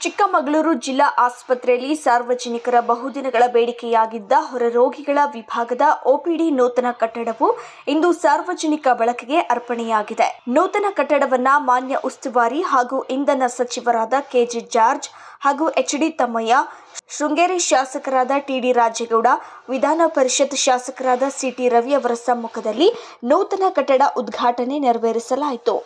ಚಿಕ್ಕಮಗಳೂರು ಜಿಲ್ಲಾ ಆಸ್ಪತ್ರೆಯಲ್ಲಿ ಸಾರ್ವಜನಿಕರ ಬಹುದಿನಗಳ ಬೇಡಿಕೆಯಾಗಿದ್ದ ಹೊರರೋಗಿಗಳ ವಿಭಾಗದ ಒಪಿಡಿ ನೂತನ ಕಟ್ಟಡವು ಇಂದು ಸಾರ್ವಜನಿಕ ಬಳಕೆಗೆ ಅರ್ಪಣೆಯಾಗಿದೆ. ನೂತನ ಕಟ್ಟಡವನ್ನ ಮಾನ್ಯ ಉಸ್ತುವಾರಿ ಹಾಗೂ ಇಂಧನ ಸಚಿವರಾದ ಕೆಜೆ ಜಾರ್ಜ್ ಹಾಗೂ ಎಚ್ಡಿ ತಮ್ಮಯ್ಯ, ಶೃಂಗೇರಿ ಶಾಸಕರಾದ ಟಿಡಿ ರಾಜೇಗೌಡ, ವಿಧಾನ ಪರಿಷತ್ ಶಾಸಕರಾದ ಸಿಟಿ ರವಿ ಅವರ ಸಮ್ಮುಖದಲ್ಲಿ ನೂತನ ಕಟ್ಟಡ ಉದ್ಘಾಟನೆ ನೆರವೇರಿಸಲಾಯಿತು.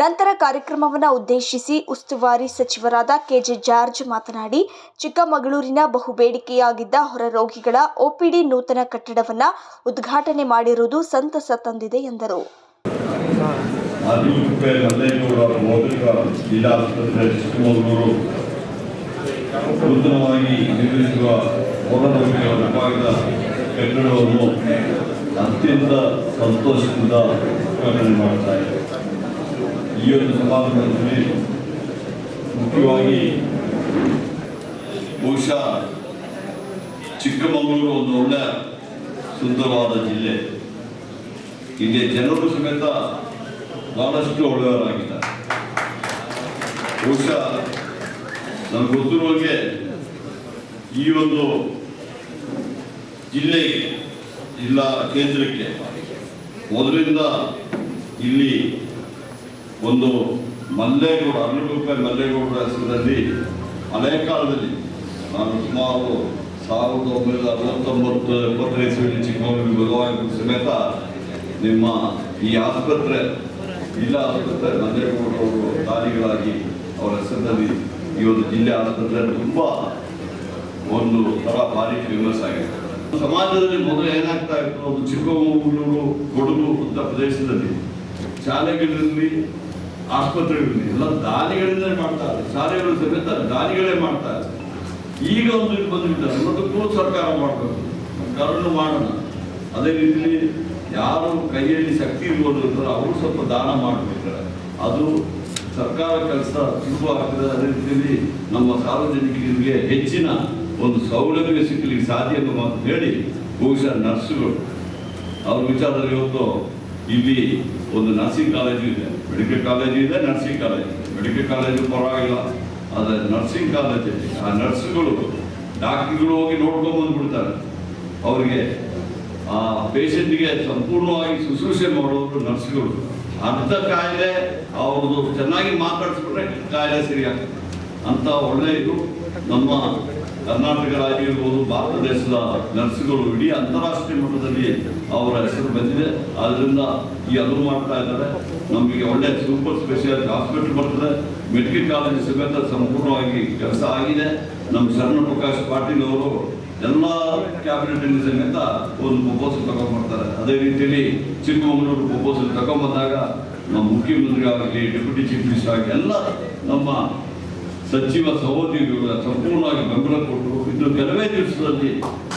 ನಂತರ ಕಾರ್ಯಕ್ರಮವನ್ನು ಉದ್ದೇಶಿಸಿ ಉಸ್ತುವಾರಿ ಸಚಿವರಾದ ಕೆಜೆ ಜಾರ್ಜ್ ಮಾತನಾಡಿ, ಚಿಕ್ಕಮಗಳೂರಿನ ಬಹುಬೇಡಿಕೆಯಾಗಿದ್ದ ಹೊರರೋಗಿಗಳ ಒಪಿಡಿ ನೂತನ ಕಟ್ಟಡವನ್ನು ಉದ್ಘಾಟನೆ ಮಾಡಿರುವುದು ಸಂತಸ ತಂದಿದೆ ಎಂದರು. ಕಟ್ಟಡವನ್ನು ಅತ್ಯಂತ ಸಂತೋಷದಿಂದ ಉದ್ಘಾಟನೆ ಮಾಡ್ತಾ ಇದೆ ಈ ಒಂದು ಸಮಾರಂಭದಲ್ಲಿ ಮುಖ್ಯವಾಗಿ ಬಹುಶಃ ಚಿಕ್ಕಮಗಳೂರು ಒಂದು ಒಳ್ಳೆಯ ಸುಂದರವಾದ ಜಿಲ್ಲೆ ಇಲ್ಲಿ ಜನರು ಸಮೇತ ಬಹಳಷ್ಟು ಒಳ್ಳೆಯವರಾಗಿದ್ದಾರೆ ಬಹುಶಃ ನನಗೆ ಗೊತ್ತಿರುವಾಗೆ ಈ ಒಂದು ಜಿಲ್ಲೆಗೆ ಜಿಲ್ಲಾ ಕೇಂದ್ರಕ್ಕೆ ಮೊದಲಿಂದ ಇಲ್ಲಿ ಒಂದು ಮಲ್ಲೇಗೌಡ ಅರಳುಗುಪ್ಪೆ ಮಲ್ಲೇಗೌಡರ ಹೆಸರಿನಲ್ಲಿ ಹಳೆ ಕಾಲದಲ್ಲಿ ನಾನು ಸುಮಾರು ಸಾವಿರದ ಒಂಬೈನೂರ ಅರವತ್ತೊಂಬತ್ತು ಎಪ್ಪತ್ತೈದು ಇಸ್ವಿಯಲ್ಲಿ ಚಿಕ್ಕಮಗಳೂರು ಬರುವಾಗ ಸಮೇತ ನಿಮ್ಮ ಈ ಆಸ್ಪತ್ರೆ, ಜಿಲ್ಲಾ ಆಸ್ಪತ್ರೆ ಮಲ್ಲೇಗೌಡರವರು ದಾನಿಗಳಾಗಿ ಅವರ ಹೆಸರಿನಲ್ಲಿ ಈ ಒಂದು ಜಿಲ್ಲೆ ಆಸ್ಪತ್ರೆ ತುಂಬ ಒಂದು ಥರ ಭಾರಿ ಫೇಮಸ್ ಆಗಿದೆ. ಸಮಾಜದಲ್ಲಿ ಮೊದಲು ಏನಾಗ್ತಾ ಇತ್ತು? ಅದು ಚಿಕ್ಕಮಗಳೂರು ಕೊಡಗು ಉತ್ತರ ಪ್ರದೇಶದಲ್ಲಿ ಶಾಲೆಗಳಿರಲಿ ಆಸ್ಪತ್ರೆಗಳಿರಲಿ ಎಲ್ಲ ದಾನಿಗಳಿಂದ ಮಾಡ್ತಾರೆ. ಶಾಲೆಗಳು ಸಮೇತ ದಾನಿಗಳೇ ಮಾಡ್ತಾರೆ. ಈಗ ಒಂದು ಇದು ಎಲ್ಲದಕ್ಕೂ ಸರ್ಕಾರ ಮಾಡಬೇಕು. ಸರ್ಕಾರನು ಮಾಡೋಣ ಅದೇ ರೀತಿಲಿ ಯಾರು ಕೈಯಲ್ಲಿ ಶಕ್ತಿ ಇರ್ಬೋದು ಅವರು ಸ್ವಲ್ಪ ದಾನ ಮಾಡಬೇಕಾರೆ ಅದು ಸರ್ಕಾರ ಕೆಲಸ ಸುಲಭ ಆಗ್ತದೆ. ಅದೇ ರೀತಿಯಲ್ಲಿ ನಮ್ಮ ಸಾರ್ವಜನಿಕರಿಗೆ ಹೆಚ್ಚಿನ ಒಂದು ಸೌಲಭ್ಯ ಸಿಕ್ಕಲಿಕ್ಕೆ ಸಾಧ್ಯ ಎಂಬ ಮಾತು ಹೇಳಿ ಬಹುಶಃ ನರ್ಸ್ಗಳು. ಅವ್ರ ವಿಚಾರದಲ್ಲಿ ಇವತ್ತು ಇಲ್ಲಿ ಒಂದು ನರ್ಸಿಂಗ್ ಕಾಲೇಜು ಇದೆ. ಮೆಡಿಕಲ್ ಕಾಲೇಜು ಇದೆ ನರ್ಸಿಂಗ್ ಕಾಲೇಜ್ ಇದೆ. ಮೆಡಿಕಲ್ ಕಾಲೇಜು ಪರವಾಗಿಲ್ಲ. ಆದರೆ ನರ್ಸಿಂಗ್ ಕಾಲೇಜಲ್ಲಿ ಆ ನರ್ಸ್ಗಳು ಡಾಕ್ಟ್ರುಗಳು ಹೋಗಿ ನೋಡ್ಕೊಂಡು ಬಂದ್ಬಿಡ್ತಾರೆ. ಅವರಿಗೆ ಆ ಪೇಷಂಟ್ಗೆ ಸಂಪೂರ್ಣವಾಗಿ ಶುಶ್ರೂಷೆ ಮಾಡೋರು ನರ್ಸ್ಗಳು. ಅರ್ಧ ಕಾಯಿಲೆ ಅವ್ರದ್ದು ಚೆನ್ನಾಗಿ ಮಾತಾಡಿಸ್ಬಿಟ್ರೆ ಕಾಯಿಲೆ ಸರಿಯಾಗ್ತದೆ. ಅಂತ ಒಳ್ಳೆಯದು ನಮ್ಮ ಕರ್ನಾಟಕ ರಾಜ್ಯ ಇರ್ಬೋದು ಭಾರತ ದೇಶದ ನರ್ಸ್ಗಳು ಇಡೀ ಅಂತಾರಾಷ್ಟ್ರೀಯ ಮಟ್ಟದಲ್ಲಿ ಅವರ ಹೆಸರು ಬಂದಿದೆ. ಆದ್ರಿಂದ ಈ ಅನುವು ಮಾಡ್ತಾ ಇದ್ದಾರೆ. ನಮಗೆ ಒಳ್ಳೆ ಸೂಪರ್ ಸ್ಪೆಷಾಲಿಟಿ ಹಾಸ್ಪಿಟಲ್ ಬರ್ತದೆ. ಮೆಡಿಕಲ್ ಕಾಲೇಜ್ ಸಮೇತ ಸಂಪೂರ್ಣವಾಗಿ ಕೆಲಸ ಆಗಿದೆ. ನಮ್ಮ ಶರಣ ಪ್ರಕಾಶ್ ಪಾಟೀಲ್ ಅವರು ಎಲ್ಲ ಕ್ಯಾಬಿನೆಟ್ ಸಮೇತ ಒಂದು ಪ್ರಪೋಸಲ್ ತಗೊಂಡ್ಬರ್ತಾರೆ ಅದೇ ರೀತಿಯಲ್ಲಿ ಚಿಕ್ಕಮಗಳೂರು ಪ್ರಪೋಸಲ್ ತಗೊಂಡ್ಬಂದಾಗ ನಮ್ಮ ಮುಖ್ಯಮಂತ್ರಿ ಆಗಲಿ ಡೆಪ್ಯೂಟಿ ಚೀಫ್ ಮಿನಿಸ್ಟರ್ ಆಗಲಿ, ಎಲ್ಲ ನಮ್ಮ ಸಚಿವ ಸಹೋದರಿಗಳು ಸಂಪೂರ್ಣವಾಗಿ ಬೆಂಬಲ ಕೊಟ್ಟರು ಇನ್ನು ಕೆಲವೇ ದಿವಸದಲ್ಲಿ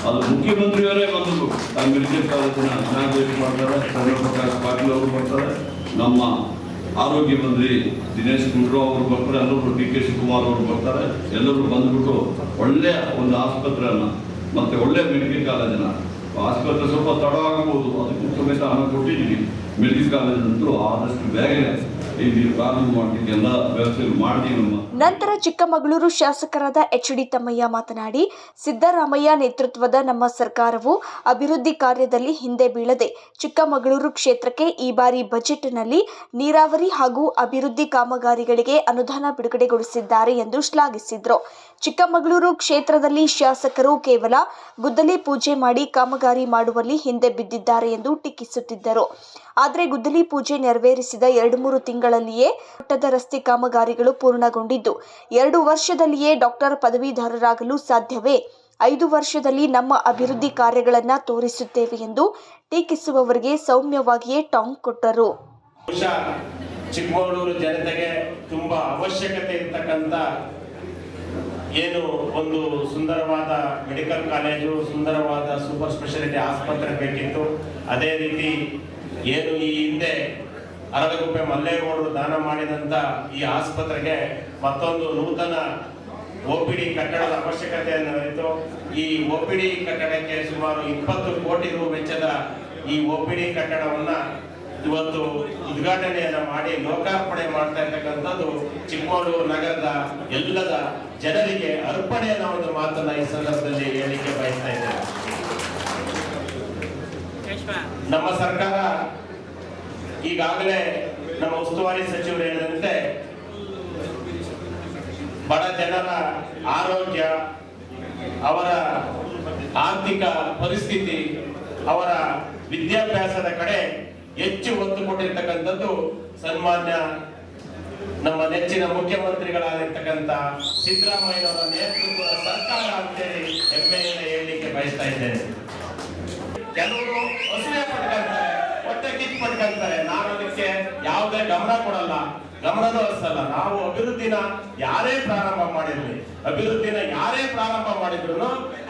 ಅದು ಮುಖ್ಯಮಂತ್ರಿಯವರೇ ಬಂದರು ಆ ಮೆಡಿಕಲ್ ಕಾಲೇಜಿನ ಇನಾಗ್ರೇಟ್ ಮಾಡ್ತಾರೆ ಚಂದ್ರ ಪ್ರಕಾಶ್ ಪಾಟೀಲ್ ಅವರು ಬರ್ತಾರೆ ನಮ್ಮ ಆರೋಗ್ಯ ಮಂತ್ರಿ ದಿನೇಶ್ ಗುಂಡೂರಾವ್ ಅವರು ಬರ್ತಾರೆ, ಎಲ್ಲರೂ ಡಿ ಕೆ ಶಿವಕುಮಾರ್ ಅವರು ಬರ್ತಾರೆ. ಎಲ್ಲರೂ ಬಂದ್ಬಿಟ್ಟು ಒಳ್ಳೆಯ ಒಂದು ಆಸ್ಪತ್ರೆಯನ್ನು, ಮತ್ತೆ ಒಳ್ಳೆಯ ಮೆಡಿಕಲ್ ಕಾಲೇಜನ್ನು, ಆಸ್ಪತ್ರೆ ಸ್ವಲ್ಪ ತಡ ಆಗಬಹುದು ಅದಕ್ಕೂ ಸಮೇತ ಹಣ ಕೊಟ್ಟಿದ್ದೀವಿ. ಮೆಡಿಕಲ್ ಕಾಲೇಜಂತೂ ಆದಷ್ಟು ಬೇಗನೆ ಇಲ್ಲಿ ಪ್ರಾರಂಭ ಮಾಡಲಿಕ್ಕೆ ಎಲ್ಲ ವ್ಯವಸ್ಥೆ ಮಾಡ್ತೀವಿ ನಮ್ಮ ನಂತರ ಚಿಕ್ಕಮಗಳೂರು ಶಾಸಕರಾದ ಎಚ್ ಡಿ ತಮ್ಮಯ್ಯ ಮಾತನಾಡಿ, ಸಿದ್ದರಾಮಯ್ಯ ನೇತೃತ್ವದ ನಮ್ಮ ಸರ್ಕಾರವು ಅಭಿವೃದ್ಧಿ ಕಾರ್ಯದಲ್ಲಿ ಹಿಂದೆ ಬೀಳದೆ ಚಿಕ್ಕಮಗಳೂರು ಕ್ಷೇತ್ರಕ್ಕೆ ಈ ಬಾರಿ ಬಜೆಟ್ನಲ್ಲಿ ನೀರಾವರಿ ಹಾಗೂ ಅಭಿವೃದ್ಧಿ ಕಾಮಗಾರಿಗಳಿಗೆ ಅನುದಾನ ಬಿಡುಗಡೆಗೊಳಿಸಿದ್ದಾರೆ ಎಂದು ಶ್ಲಾಘಿಸಿದರು. ಚಿಕ್ಕಮಗಳೂರು ಕ್ಷೇತ್ರದಲ್ಲಿ ಶಾಸಕರು ಕೇವಲ ಗುದ್ದಲಿ ಪೂಜೆ ಮಾಡಿ ಕಾಮಗಾರಿ ಮಾಡುವಲ್ಲಿ ಹಿಂದೆ ಬಿದ್ದಿದ್ದಾರೆ ಎಂದು ಟೀಕಿಸುತ್ತಿದ್ದರು. ಆದರೆ ಗುದ್ದಲಿ ಪೂಜೆ ನೆರವೇರಿಸಿದ ಎರಡು ಮೂರು ತಿಂಗಳಲ್ಲಿಯೇ ಮಟ್ಟದ ರಸ್ತೆ ಕಾಮಗಾರಿಗಳು ಪೂರ್ಣಗೊಂಡಿದ್ದು ಎರಡು ವರ್ಷದಲ್ಲಿಯೇ ಡಾಕ್ಟರ್ ಪದವೀಧರರಾಗಲು ಸಾಧ್ಯವೇ? ಐದು ವರ್ಷದಲ್ಲಿ ನಮ್ಮ ಅಭಿವೃದ್ಧಿ ಕಾರ್ಯಗಳನ್ನು ತೋರಿಸುತ್ತೇವೆ ಎಂದು ಟೀಕಿಸುವವರಿಗೆ ಸೌಮ್ಯವಾಗಿಯೇ ಟಾಂಗ್ ಕೊಟ್ಟರು. ಚಿಕ್ಕಮಗಳೂರು ಜನತೆಗೆ ತುಂಬಾ ಅವಶ್ಯಕತೆ ಇರ್ತಕ್ಕಂಥ ಏನು ಒಂದು ಸುಂದರವಾದ ಮೆಡಿಕಲ್ ಕಾಲೇಜು, ಸುಂದರವಾದ ಸೂಪರ್ ಸ್ಪೆಷಾಲಿಟಿ ಆಸ್ಪತ್ರೆ ಬೇಕಿತ್ತು. ಅದೇ ರೀತಿ ಏನು ಈ ಹಿಂದೆ ಅರಳಗುಪ್ಪೆ ಮಲ್ಲೇಗೌಡರು ದಾನ ಮಾಡಿದಂತ ಈ ಆಸ್ಪತ್ರೆಗೆ ಮತ್ತೊಂದು ನೂತನ ಒಪಿಡಿ ಕಟ್ಟಡದ ಅವಶ್ಯಕತೆಯನ್ನು ಅರಿತು, ಈ ಒಪಿಡಿ ಕಟ್ಟಡಕ್ಕೆ ಸುಮಾರು ಇಪ್ಪತ್ತು ಕೋಟಿ ರೂ ವೆಚ್ಚದ ಈ ಒಪಿಡಿ ಕಟ್ಟಡವನ್ನ ಇವತ್ತು ಉದ್ಘಾಟನೆಯನ್ನು ಮಾಡಿ ಲೋಕಾರ್ಪಣೆ ಮಾಡ್ತಾ ಇರ್ತಕ್ಕಂಥದ್ದು ಚಿಕ್ಕಮಗಳೂರು ನಗರದ ಎಲ್ಲದ ಜನರಿಗೆ ಅರ್ಪಣೆ ಅನ್ನೋ ಒಂದು ಮಾತನ್ನ ಈ ಸಂದರ್ಭದಲ್ಲಿ ಹೇಳಿಕೆ ಬಯಸ್ತಾ ಇದ್ದೇನೆ. ನಮ್ಮ ಸರ್ಕಾರ ಈಗಾಗಲೇ ನಮ್ಮ ಉಸ್ತುವಾರಿ ಸಚಿವರು ಹೇಳಿದಂತೆ ಬಡ ಜನರ ಆರೋಗ್ಯ, ಅವರ ಆರ್ಥಿಕ ಪರಿಸ್ಥಿತಿ, ಅವರ ವಿದ್ಯಾಭ್ಯಾಸದ ಕಡೆ ಹೆಚ್ಚು ಒತ್ತು ಕೊಟ್ಟಿರ್ತಕ್ಕಂಥದ್ದು ಸನ್ಮಾನ್ಯ ನಮ್ಮ ನೆಚ್ಚಿನ ಮುಖ್ಯಮಂತ್ರಿಗಳಾಗಿರ್ತಕ್ಕಂಥ ಸಿದ್ದರಾಮಯ್ಯನವರ ನೇತೃತ್ವದ ಸರ್ಕಾರ ಅಂತೇಳಿ ಹೆಮ್ಮೆಯಿಂದ ಹೇಳಲಿಕ್ಕೆ ಬಯಸ್ತಾ ಇದ್ದೇನೆ. ಕೆಲವರು ಅಸೂಯೆ ಪಟ್ಕೊಂತಾರೆ ಹೊಟ್ಟೆ ಕಿಚ್ಚು ಪಟ್ಕೊಂತಾರೆ ನಾನು ಅದಕ್ಕೆ ಯಾವುದೇ ಗಮನ ಕೊಡಲ್ಲ. ಗಮನನೂ ಹರಿಸಲ್ಲ. ನಾವು ಅಭಿವೃದ್ಧಿನ ಯಾರೇ ಪ್ರಾರಂಭ ಮಾಡಿರ್ಲಿ, ಅಭಿವೃದ್ಧಿನ ಯಾರೇ ಪ್ರಾರಂಭ ಮಾಡಿದ್ರು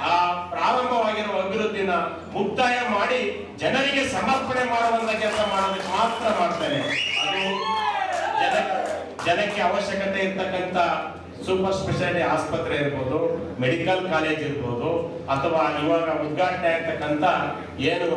ಆ ಪ್ರಾರಂಭವಾಗಿರುವ ಅಭಿವೃದ್ಧಿನ ಮುಕ್ತಾಯ ಮಾಡಿ ಜನರಿಗೆ ಸಮರ್ಪಣೆ ಮಾಡುವಂತ ಕೆಲಸ ಮಾಡೋದಕ್ಕೆ ಮಾತ್ರ ಮಾಡ್ತೇನೆ. ಅದು ಜನ ಜನಕ್ಕೆ ಅವಶ್ಯಕತೆ ಇರ್ತಕ್ಕಂಥ ಸೂಪರ್ ಸ್ಪೆಷಾಲಿಟಿ ಆಸ್ಪತ್ರೆ ಇರ್ಬೋದು, ಮೆಡಿಕಲ್ ಕಾಲೇಜ್ ಇರ್ಬೋದು, ಅಥವಾ ಇವಾಗ ಉದ್ಘಾಟನೆ ಆಗ್ತಕ್ಕಂಥ ಏನು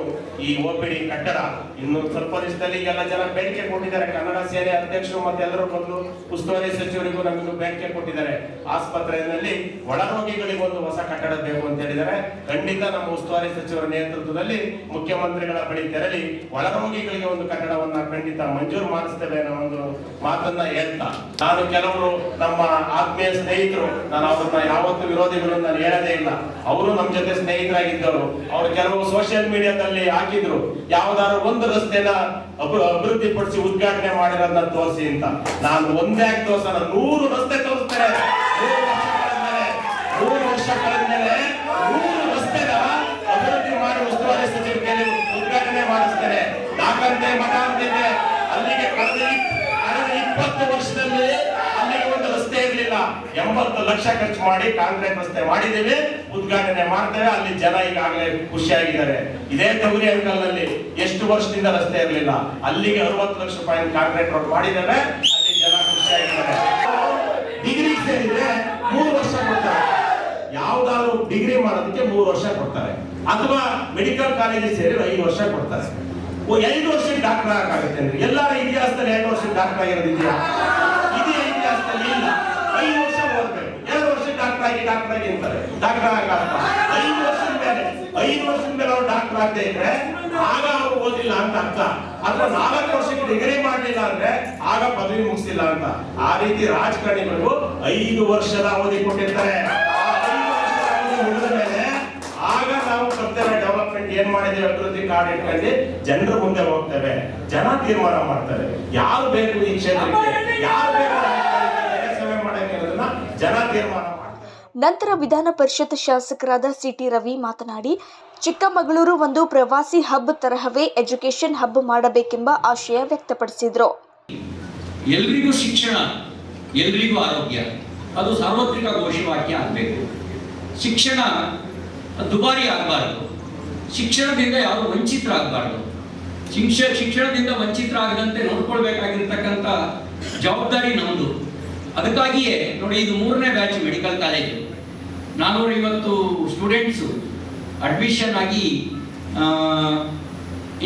ಈ ಒ ಪಿ ಡಿ ಕಟ್ಟಡ, ಇನ್ನು ಸ್ವಲ್ಪ ದಿವಸದಲ್ಲಿ ಎಲ್ಲ ಜನ ಬೇಡಿಕೆ ಕೊಟ್ಟಿದ್ದಾರೆ. ಕನ್ನಡ ಸೇನೆ ಅಧ್ಯಕ್ಷರು ಮತ್ತೆ ಎಲ್ಲರೂ ಬಂದು ಉಸ್ತುವಾರಿ ಸಚಿವರಿಗೂ ನಮಗೂ ಬೇಡಿಕೆ ಕೊಟ್ಟಿದ್ದಾರೆ. ಆಸ್ಪತ್ರೆಯಲ್ಲಿ ಒಳರೋಗಿಗಳಿಗೆ ಒಂದು ಹೊಸ ಕಟ್ಟಡ ಬೇಕು ಅಂತ ಹೇಳಿದ್ದಾರೆ. ಖಂಡಿತ ನಮ್ಮ ಉಸ್ತುವಾರಿ ಸಚಿವರ ನೇತೃತ್ವದಲ್ಲಿ ಮುಖ್ಯಮಂತ್ರಿಗಳ ಬಳಿ ತೆರಳಿ ಒಳರೋಗಿಗಳಿಗೆ ಒಂದು ಕಟ್ಟಡವನ್ನು ಖಂಡಿತ ಮಂಜೂರು ಮಾಡಿಸ್ತೇವೆ ಅನ್ನೋ ಒಂದು ಮಾತನ್ನ ಹೇಳ್ತಾ. ನಾನು ಕೆಲವರು ನಮ್ಮ ಆತ್ಮೀಯ ಸ್ನೇಹಿತರು, ನಾನು ಅವ್ರನ್ನ ಯಾವತ್ತು ವಿರೋಧಿಗಳು ನಾನು ಹೇಳದೇ ಇಲ್ಲ. ಅವರು ನಮ್ಮ ಜೊತೆ ಸ್ನೇಹಿತರಾಗಿದ್ದರು ಅವರು ಕೆಲವು ಸೋಷಿಯಲ್ ಮೀಡಿಯಾದಲ್ಲಿ ಹಾಕಿದ್ರು. ಯಾವ್ದಾದ್ರು ಒಂದು ರಸ್ತೆನ ಅಭಿ ಅಭಿವೃದ್ಧಿ ಪಡಿಸಿ ಉದ್ಘಾಟನೆ ಮಾಡಿರೋದನ್ನ ತೋರಿಸಿ ಅಂತ. ನಾನು ಒಂದೇ ತೋರ್ಸೋಣ ನೂರು ರಸ್ತೆ ತೋರಿಸ್ತೇನೆ ನೂರು ವರ್ಷ ಎಂಬತ್ತು ಲಕ್ಷ ಖರ್ಚು ಮಾಡಿ ಕಾಂಕ್ರೀಟ್ ರಸ್ತೆ ಮಾಡಿದ್ದೇವೆ, ಉದ್ಘಾಟನೆ ಮಾಡ್ತೇವೆ, ಅಲ್ಲಿ ಜನ ಈಗಾಗಲೇ ಖುಷಿಯಾಗಿದ್ದಾರೆ. ಇದೇ ತಗುರಿ ಅಂಕಲ್ನಲ್ಲಿ ಎಷ್ಟು ವರ್ಷದಿಂದ ರಸ್ತೆ ಇರಲಿಲ್ಲ. ಅಲ್ಲಿಗೆ ಅರವತ್ತು ಲಕ್ಷ ರೂಪಾಯಿ ಕಾಂಕ್ರೀಟ್ ರೋಡ್ ಮಾಡಿದ್ದೇವೆ, ಅಲ್ಲಿ ಜನ ಖುಷಿಯಾಗಿದ್ದಾರೆ. ಡಿಗ್ರಿ ಸೇರಿದ್ರೆ ಮೂರು ವರ್ಷ ಕೊಡ್ತಾರೆ. ಯಾವ್ದಾದ್ರು ಡಿಗ್ರಿ ಮಾಡೋದಕ್ಕೆ ಮೂರು ವರ್ಷ ಕೊಡ್ತಾರೆ. ಅಥವಾ ಮೆಡಿಕಲ್ ಕಾಲೇಜಿಗೆ ಸೇರಿ ಐದು ವರ್ಷ ಕೊಡ್ತಾರೆ. ಐದು ವರ್ಷಕ್ಕೆ ಡಾಕ್ಟರ್ ಆಗಕ್ಕಾಗುತ್ತೆ ಎಲ್ಲರ ಇತಿಹಾಸದಲ್ಲಿ ಎರಡು ವರ್ಷಕ್ಕೆ ಡಾಕ್ಟರ್ ಆಗಿರೋದಿದೆಯಾ ಆಗಿ ಡಾಕ್ಟರ್ ಆಗಿ ಅಂತಾರೆ ಡಾಕ್ಟರ್ ಆಗಲ್ಲ. ಐದು ವರ್ಷದ ಮೇಲೆ, ಐದು ವರ್ಷದ ಮೇಲೆ ಅವ್ರು ಡಾಕ್ಟರ್ ಆಗದೆ ಇದ್ರೆ ಆಗ ಅವರು ಓದಿಲ್ಲ ಅಂತ ಅರ್ಥ. ಅಥವಾ ನಾಲ್ಕು ವರ್ಷಕ್ಕೆ ಡಿಗ್ರಿ ಮಾಡಲಿಲ್ಲ ಅಂದ್ರೆ ಆಗ ಪದವಿ ಮುಗಿಸಿಲ್ಲ ಅಂತ. ಆ ರೀತಿ ರಾಜಕಾರಣಿಗಳು ಐದು ವರ್ಷದ ಅವಧಿ ಕೊಟ್ಟಿರ್ತಾರೆ. ಮುಗಿದ ಮೇಲೆ ಆಗ ನಾವು ಕರ್ತವ್ಯ ಡೆವಲಪ್ಮೆಂಟ್ ಏನ್ ಮಾಡಿದ್ದೇವೆ ಅಭಿವೃದ್ಧಿ ಕಾರ್ಡ್ ಇಟ್ಕೊಂಡು ಜನರ ಮುಂದೆ ಹೋಗ್ತೇವೆ. ಜನ ತೀರ್ಮಾನ ಮಾಡ್ತಾರೆ. ಯಾರು ಬೇಕು ಈ ಕ್ಷೇತ್ರಕ್ಕೆ? ಯಾರು ಬೇಕು ಸೇವೆ ಮಾಡಕ್ಕೆ ಜನ ತೀರ್ಮಾನ ನಂತರ ವಿಧಾನ ಪರಿಷತ್ ಶಾಸಕರಾದ ಸಿಟಿ ರವಿ ಮಾತನಾಡಿ, ಚಿಕ್ಕಮಗಳೂರು ಒಂದು ಪ್ರವಾಸಿ ಹಬ್ ತರಹವೇ ಎಜುಕೇಶನ್ ಹಬ್ ಮಾಡಬೇಕೆಂಬ ಆಶಯ ವ್ಯಕ್ತಪಡಿಸಿದರು. ಎಲ್ರಿಗೂ ಶಿಕ್ಷಣ, ಎಲ್ರಿಗೂ ಆರೋಗ್ಯ, ಅದು ಸಾರ್ವತ್ರಿಕ ಘೋಷವಾಕ್ಯ ಆಗಬೇಕು. ಶಿಕ್ಷಣ ದುಬಾರಿ ಆಗಬಾರದು. ಶಿಕ್ಷಣದಿಂದ ಯಾರು ವಂಚಿತರಾಗಬಾರ್ದು ಶಿಕ್ಷ, ಶಿಕ್ಷಣದಿಂದ ವಂಚಿತರಾಗದಂತೆ ನೋಡ್ಕೊಳ್ಬೇಕಾಗಿರ್ತಕ್ಕಂಥ ಜವಾಬ್ದಾರಿ ನಮ್ಮದು ಅದಕ್ಕಾಗಿಯೇ ನೋಡಿ, ಇದು ಮೂರನೇ ಬ್ಯಾಚ್ ಮೆಡಿಕಲ್ ಕಾಲೇಜು. ನಾನ್ನೂರ ಐವತ್ತು ಸ್ಟೂಡೆಂಟ್ಸು ಅಡ್ಮಿಷನ್ ಆಗಿ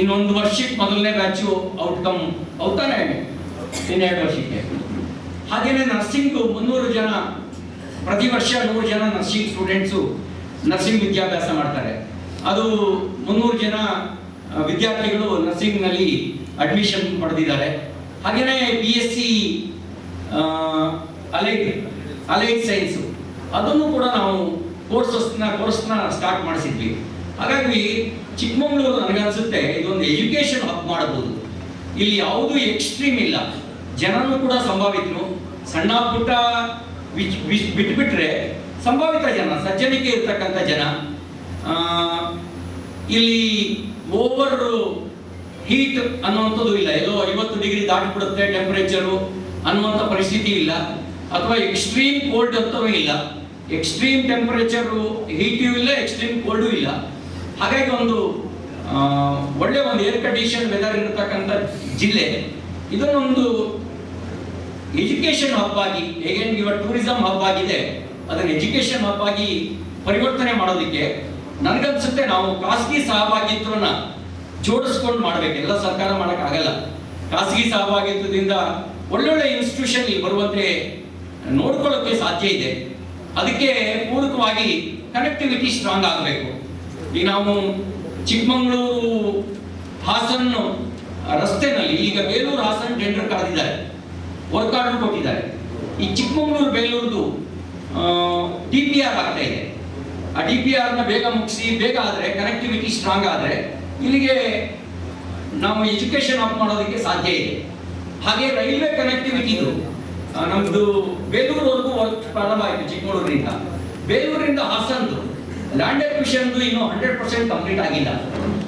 ಇನ್ನೊಂದು ವರ್ಷಕ್ಕೆ ಮೊದಲನೇ ಬ್ಯಾಚು ಔಟ್ಕಮ್ ಔತಾನೆ ಇನ್ನೆರಡು ವರ್ಷಕ್ಕೆ. ಹಾಗೆಯೇ ನರ್ಸಿಂಗ್ ಮುನ್ನೂರು ಜನ, ಪ್ರತಿ ವರ್ಷ ನೂರು ಜನ ನರ್ಸಿಂಗ್ ಸ್ಟೂಡೆಂಟ್ಸು ನರ್ಸಿಂಗ್ ವಿದ್ಯಾಭ್ಯಾಸ ಮಾಡ್ತಾರೆ. ಅದು ಮುನ್ನೂರು ಜನ ವಿದ್ಯಾರ್ಥಿಗಳು ನರ್ಸಿಂಗ್ನಲ್ಲಿ ಅಡ್ಮಿಷನ್ ಪಡೆದಿದ್ದಾರೆ. ಹಾಗೆಯೇ B S C allied allied science ಅದನ್ನು ಕೂಡ ನಾವು ಕೋರ್ಸಸ್ನ, ಕೋರ್ಸ್ನ ಸ್ಟಾರ್ಟ್ ಮಾಡಿಸಿದ್ವಿ. ಹಾಗಾಗಿ ಚಿಕ್ಕಮಗಳೂರು ನನಗನ್ಸುತ್ತೆ, ಇದೊಂದು ಎಜುಕೇಶನ್ ಹಬ್ ಮಾಡಬಹುದು ಇಲ್ಲಿ ಯಾವುದೂ ಎಕ್ಸ್ಟ್ರೀಮ್ ಇಲ್ಲ. ಜನನು ಕೂಡ ಸಂಭಾವಿತರು. ಸಣ್ಣ ಪುಟ್ಟ ಬಿಟ್ಬಿಟ್ರೆ ಸಂಭಾವಿತ ಜನ, ಸಜ್ಜನಿಕೆ ಇರ್ತಕ್ಕಂಥ ಜನ ಇಲ್ಲಿ ಓವರ್ ಹೀಟ್ ಅನ್ನುವಂಥದ್ದು ಇಲ್ಲ. ಎಲ್ಲೋ ಐವತ್ತು ಡಿಗ್ರಿ ದಾಟಿಬಿಡುತ್ತೆ ಟೆಂಪರೇಚರು ಅನ್ನುವಂಥ ಪರಿಸ್ಥಿತಿ ಇಲ್ಲ. ಅಥವಾ ಎಕ್ಸ್ಟ್ರೀಮ್ ಕೋಲ್ಡ್ ಅಂತವೂ ಇಲ್ಲ. ಎಕ್ಸ್ಟ್ರೀಮ್ ಟೆಂಪರೇಚರು ಹೀಟು ಇಲ್ಲ ಎಕ್ಸ್ಟ್ರೀಮ್ ಕೋಲ್ಡು ಇಲ್ಲ. ಹಾಗಾಗಿ ಒಂದು ಒಳ್ಳೆ ಒಂದು ಏರ್ ಕಂಡೀಷನ್ ವೆದರ್ ಇರತಕ್ಕಂಥ ಜಿಲ್ಲೆ. ಇದನ್ನೊಂದು ಎಜುಕೇಶನ್ ಹಬ್ ಆಗಿ ಹೇಗೆ ಇವಾಗ ಟೂರಿಸಂ ಹಬ್ ಆಗಿದೆ. ಅದನ್ನು ಎಜುಕೇಶನ್ ಹಬ್ ಆಗಿ ಪರಿವರ್ತನೆ ಮಾಡೋದಕ್ಕೆ ನನಗನ್ಸುತ್ತೆ ನಾವು ಖಾಸಗಿ ಸಹಭಾಗಿತ್ವನ ಜೋಡಿಸ್ಕೊಂಡು ಮಾಡಬೇಕು. ಎಲ್ಲ ಸರ್ಕಾರ ಮಾಡೋಕ್ಕಾಗಲ್ಲ ಖಾಸಗಿ ಸಹಭಾಗಿತ್ವದಿಂದ ಒಳ್ಳೊಳ್ಳೆ ಇನ್ಸ್ಟಿಟ್ಯೂಷನ್ ಇಲ್ಲಿ ಬರುವಂತೆ ನೋಡ್ಕೊಳ್ಳೋಕ್ಕೆ ಸಾಧ್ಯ ಇದೆ. ಅದಕ್ಕೆ ಪೂರಕವಾಗಿ ಕನೆಕ್ಟಿವಿಟಿ ಸ್ಟ್ರಾಂಗ್ ಆಗಬೇಕು. ಈಗ ನಾವು ಚಿಕ್ಕಮಗಳೂರು ಹಾಸನ್ ರಸ್ತೆನಲ್ಲಿ ಈಗ ಬೇಲೂರು ಹಾಸನ್ ಟೆಂಡರ್ ಕರೆದಿದ್ದಾರೆ. ವರ್ಕ್ ಆರ್ಡರ್ ಕೊಟ್ಟಿದ್ದಾರೆ. ಈ ಚಿಕ್ಕಮಗಳೂರು, ಬೇಲೂರ್ದು ಡಿ ಪಿ ಆರ್ ಆಗ್ತಾ ಇದೆ. ಆ ಡಿ ಪಿ ಆರ್ನ ಬೇಗ ಮುಗಿಸಿ, ಬೇಗ ಆದರೆ ಕನೆಕ್ಟಿವಿಟಿ ಸ್ಟ್ರಾಂಗ್ ಆದರೆ ಇಲ್ಲಿಗೆ ನಾವು ಎಜುಕೇಶನ್ ಆಫ್ ಮಾಡೋದಕ್ಕೆ ಸಾಧ್ಯ ಇದೆ. ಹಾಗೆ ರೈಲ್ವೆ ಕನೆಕ್ಟಿವಿಟಿದು ನಮ್ಮದು ಬೇಲೂರವರೆಗೂ ವರ್ಕ್ ಪ್ರಾರಂಭ ಆಯಿತು ಚಿಕ್ಕಮಗಳೂರಿನಿಂದ ಬೇಲೂರಿಂದ ಹಾಸನ್ದು. ಲ್ಯಾಂಡ್ ಎಕ್ವಿಷನ್ದು ಇನ್ನೂ ಹಂಡ್ರೆಡ್ ಪರ್ಸೆಂಟ್ ಕಂಪ್ಲೀಟ್ ಆಗಿಲ್ಲ.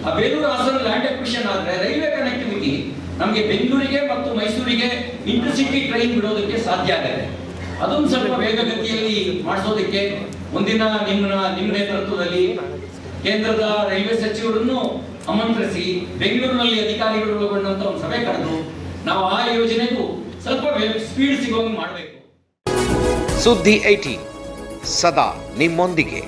ಆ ಬೇಲೂರು ಹಾಸನ್ ಲ್ಯಾಂಡ್ ಎಕ್ವಿಷನ್ ಆದರೆ ರೈಲ್ವೆ ಕನೆಕ್ಟಿವಿಟಿ ನಮಗೆ ಬೆಂಗಳೂರಿಗೆ ಮತ್ತು ಮೈಸೂರಿಗೆ ಇಂಟರ್ಸಿಟಿ ಟ್ರೈನ್ ಬಿಡೋದಕ್ಕೆ ಸಾಧ್ಯ ಆಗುತ್ತೆ. ಅದೊಂದು ಸ್ವಲ್ಪ ವೇಗಗತಿಯಲ್ಲಿ ಮಾಡಿಸೋದಕ್ಕೆ ಒಂದಿನ ನಿಮ್ಮ ನಿಮ್ಮ ನೇತೃತ್ವದಲ್ಲಿ ಕೇಂದ್ರದ ರೈಲ್ವೆ ಸಚಿವರನ್ನು ಆಮಂತ್ರಿಸಿ ಬೆಂಗಳೂರಿನಲ್ಲಿ ಅಧಿಕಾರಿಗಳು ಒಂದು ಸಭೆ ಕರೆದು, ನಾವು ಆ ಯೋಜನೆಗೂ ಸ್ವಲ್ಪ ಸ್ಪೀಡ್ ಸಿಗೋಂಗೆ ಮಾಡಬೇಕು. ಸುದ್ದಿ ಐಟಿ ಸದಾ ನಿಮ್ಮೊಂದಿಗೆ.